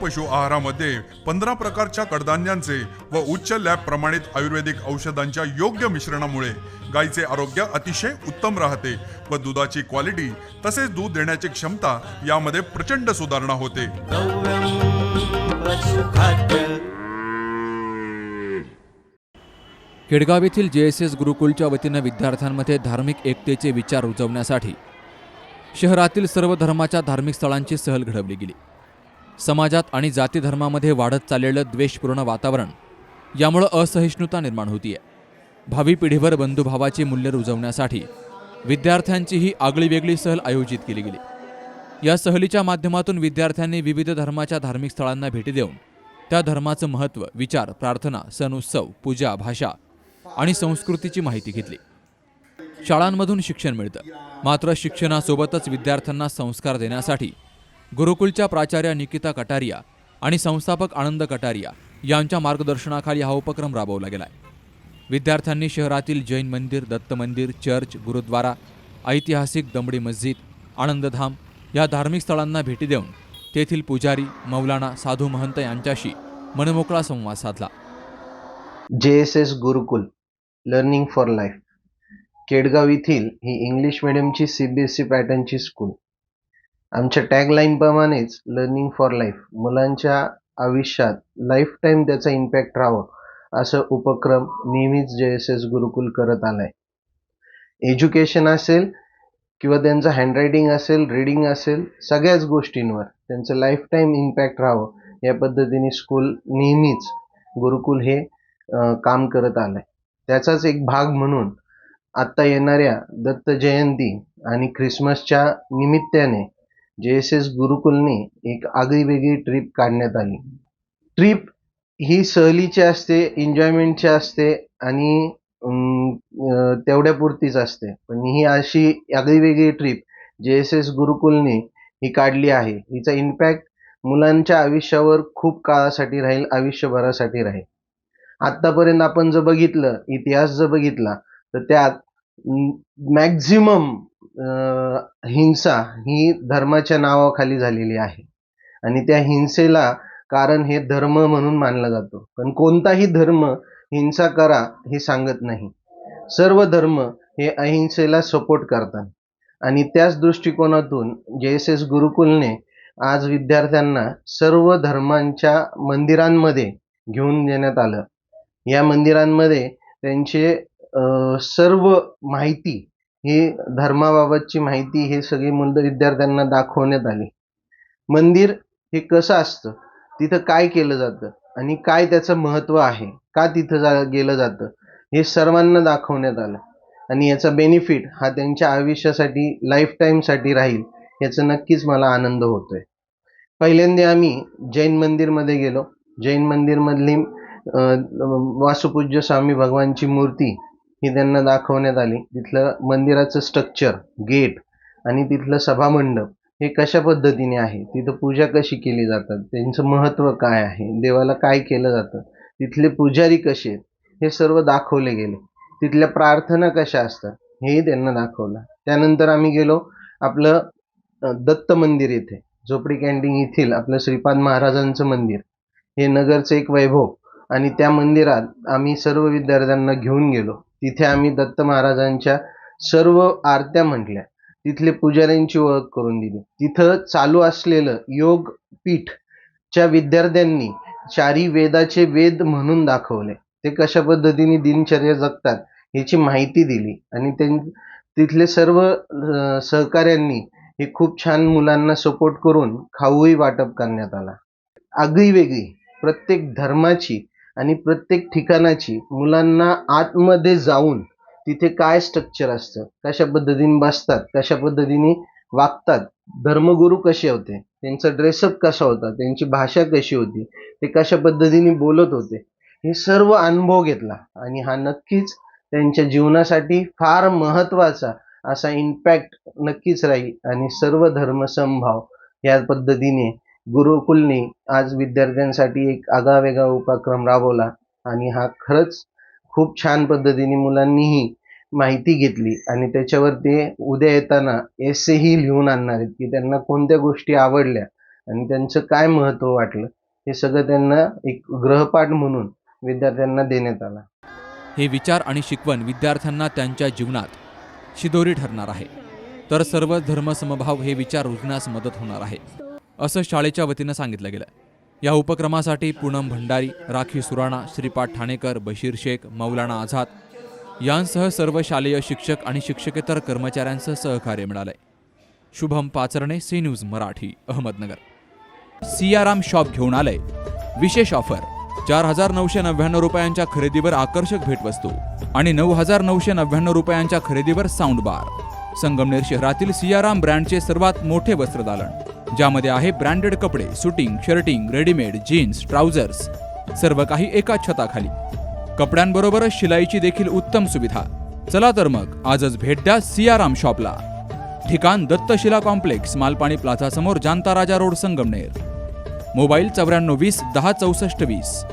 पशु आहारामध्ये पंधरा प्रकारच्या कडधान्यांचे व उच्च लॅब प्रमाणित आयुर्वेदिक औषधांच्या योग्य मिश्रणामुळे गायीचे आरोग्य अतिशय उत्तम राहते व दुधाची क्वालिटी तसेच दूध देण्याची क्षमता यामध्ये प्रचंड सुधारणा होते. केडगाव येथील जे एस एस गुरुकुलच्या वतीनं विद्यार्थ्यांमध्ये धार्मिक एकतेचे विचार रुजवण्यासाठी शहरातील सर्व धर्माच्या धार्मिक स्थळांची सहल घडवली गेली. समाजात आणि जाती धर्मामध्ये वाढत चाललेलं द्वेषपूर्ण वातावरण यामुळं असहिष्णुता निर्माण होतीये. भावी पिढीवर बंधुभावाची मूल्य रुजवण्यासाठी विद्यार्थ्यांची ही आगळीवेगळी सहल आयोजित केली गेली. या सहलीच्या माध्यमातून विद्यार्थ्यांनी विविध धर्माच्या धार्मिक स्थळांना भेटी देऊन त्या धर्माचं महत्त्व विचार प्रार्थना सण उत्सव पूजा भाषा आणि संस्कृतीची माहिती घेतली. शाळांमधून शिक्षण मिळतं. मात्र शिक्षणासोबतच विद्यार्थ्यांना संस्कार देण्यासाठी गुरुकुलच्या प्राचार्या निकिता कटारिया आणि संस्थापक आनंद कटारिया यांच्या मार्गदर्शनाखाली हा उपक्रम राबवला गेलाय. विद्यार्थ्यांनी शहरातील जैन मंदिर दत्त मंदिर चर्च गुरुद्वारा ऐतिहासिक दमडी मस्जिद आनंदधाम या धार्मिक स्थळांना भेटी देऊन तेथील पुजारी मौलाना साधू महंत यांच्याशी मनमोकळा संवाद साधला. J S S Gurukul learning for life Kedgaon येथील ही इंग्लिश मिडियमची सी बी एस सी पॅटर्नची स्कूल आमच्या टॅगलाईनप्रमाणेच लर्निंग फॉर लाईफ मुलांच्या आयुष्यात लाईफ टाईम त्याचा इम्पॅक्ट राहावं असं उपक्रम नेहमीच जे एस एस गुरुकुल करत आलाय. एज्युकेशन असेल किंवा त्यांचं हँडरायटिंग असेल रीडिंग असेल सगळ्याच गोष्टींवर त्यांचं लाईफ टाईम इम्पॅक्ट राहावं या पद्धतीने स्कूल नेहमीच गुरुकुल हे काम करत आलंय. त्याचाच एक भाग म्हणून आत्ता येणाऱ्या दत्त जयंती आणि ख्रिसमसच्या निमित्ताने जे एस एस गुरुकुलने एक आगळीवेगळी ट्रिप काढण्यात आली. ट्रिप ही सहलीची असते एन्जॉयमेंटची असते आणि तेवढ्यापुरतीच असते. पण ही अशी आगळीवेगळी ट्रिप जे एस एस गुरुकुलने ही काढली आहे. हिचा इम्पॅक्ट मुलांच्या आयुष्यावर खूप काळासाठी राहील आयुष्यभरासाठी राहील. आत्तापर्यंत आपण जर बघितलं इतिहास जर बघितला तर त्यात मॅक्झिमम हिंसा ही धर्माच्या नावाखाली झालेली आहे. आणि त्या हिंसेला कारण हे धर्म म्हणून मानला जातो. पण कोणताही धर्म हिंसा करा हे सांगत नाही. सर्व धर्म हे अहिंसेला सपोर्ट करतात. आणि त्याच दृष्टिकोनातून जे एस एस गुरुकुलने आज विद्यार्थ्यांना सर्व धर्मांच्या मंदिरांमध्ये घेऊन देण्यात आलं. या मंदिरांमध्ये त्यांचे सर्व माहिती ही धर्माबाबतची माहिती हे सगळी मुलं विद्यार्थ्यांना दाखवण्यात आली. मंदिर हे कसं असतं? तिथं काय केलं जातं? आणि काय त्याचं महत्त्व आहे? का तिथं जा गेलं जातं? हे सर्वांना दाखवण्यात आलं. आणि याचा बेनिफिट हा त्यांच्या आयुष्यासाठी लाईफ टाईमसाठी राहील याचा नक्कीच मला आनंद होतो आहे पहिल्यांदा आम्ही जैन मंदिरमध्ये गेलो. जैन मंदिरमधली वासुपूज्य स्वामी भगवानची मूर्ती ही त्यांना दाखवण्यात आली. तिथलं मंदिराचं स्ट्रक्चर गेट आणि तिथलं सभामंडप हे कशा पद्धतीने आहे? तिथं पूजा कशी केली जातात? त्यांचं महत्त्व काय आहे? देवाला काय केलं जातं? तिथले पुजारी कसे आहेत? हे सर्व दाखवले गेले. तिथल्या प्रार्थना कशा असतात? हेही त्यांना दाखवलं. त्यानंतर आम्ही गेलो आपलं दत्त मंदिर येथे झोपडी कॅन्टीन येथील आपलं श्रीपाद महाराजांचं मंदिर. हे नगरचं एक वैभव. आणि त्या मंदिरात आम्ही सर्व विद्यार्थ्यांना घेऊन गेलो. तिथे आम्ही दत्त महाराजांच्या सर्व आरत्या म्हटल्या. तिथले पुजाऱ्यांची ओळख करून दिली. तिथं चालू असलेलं योग पीठच्या विद्यार्थ्यांनी चारी वेदाचे वेद म्हणून दाखवले. ते कशा पद्धतीने दिनचर्या जगतात याची माहिती दिली आणि त्यां तिथले सर्व सहकाऱ्यांनी हे खूप छान मुलांना सपोर्ट करून खाऊही वाटप करण्यात आला. आगळी वेगळी. प्रत्येक धर्माची आणि प्रत्येक ठिकाणाची मुलांना आतमध्ये जाऊन तिथे काय स्ट्रक्चर असतं कशा पद्धतीने बसतात कशा पद्धतीने वागतात धर्मगुरू कसे होते त्यांचा ड्रेसअप कसा होता त्यांची भाषा कशी होती ते कशा पद्धतीने बोलत होते हे सर्व अनुभव घेतला. आणि हा नक्कीच त्यांच्या जीवनासाठी फार महत्त्वाचा असा इम्पॅक्ट नक्कीच राहील. आणि सर्व धर्मसमभाव या पद्धतीने गुरुकुलने आज विद्यार्थ्यांसाठी एक आगळावेगळा उपक्रम राबवला आणि हा खरंच खूप छान पद्धतीने मुलांनीही माहिती घेतली आणि त्याच्यावर ते उद्या येताना एसेही लिहून आणणार आहेत की त्यांना कोणत्या गोष्टी आवडल्या आणि त्यांचं काय महत्त्व वाटलं हे सगळं त्यांना एक ग्रहपाठ म्हणून विद्यार्थ्यांना देण्यात आला. हे विचार आणि शिकवण विद्यार्थ्यांना त्यांच्या जीवनात शिदोरी ठरणार आहे. तर सर्व धर्मसमभाव हे विचार रुजण्यास मदत होणार आहे. असं शाळेच्या वतीनं सांगितलं गेलं या उपक्रमासाठी पूनम भंडारी राखी सुराणा श्रीपाद ठाणेकर बशीर शेख मौलाना आझाद यांसह सर्व शालेय शिक्षक आणि शिक्षकेतर कर्मचाऱ्यांचं सहकार्य मिळालंय. Shubham Pacharne C News Marathi Ahmednagar. Siyaram shop घेऊन आलंय. विशेष ऑफर चार हजार नऊशे नव्याण्णव रुपयांच्या खरेदीवर आकर्षक भेटवस्तू आणि नऊ हजार नऊशे नव्याण्णव रुपयांच्या खरेदीवर साऊंड बार. संगमनेर शहरातील सियाराम ब्रँडचे सर्वात मोठे वस्त्रदालन. ज्यामध्ये आहे ब्रँडेड कपडे suiting shirting readymade jeans trousers सर्व काही एका छताखाली. कपड्यांबरोबरच शिलाईची देखील उत्तम सुविधा. चला तर मग आजच भेट द्या सियाराम शॉपला. ठिकाण दत्तशिला कॉम्प्लेक्स मालपाणी प्लाझा समोर जांता राजा रोड संगमनेर. मोबाईल चौऱ्याण्णव वीस दहा चौसष्ट वीस.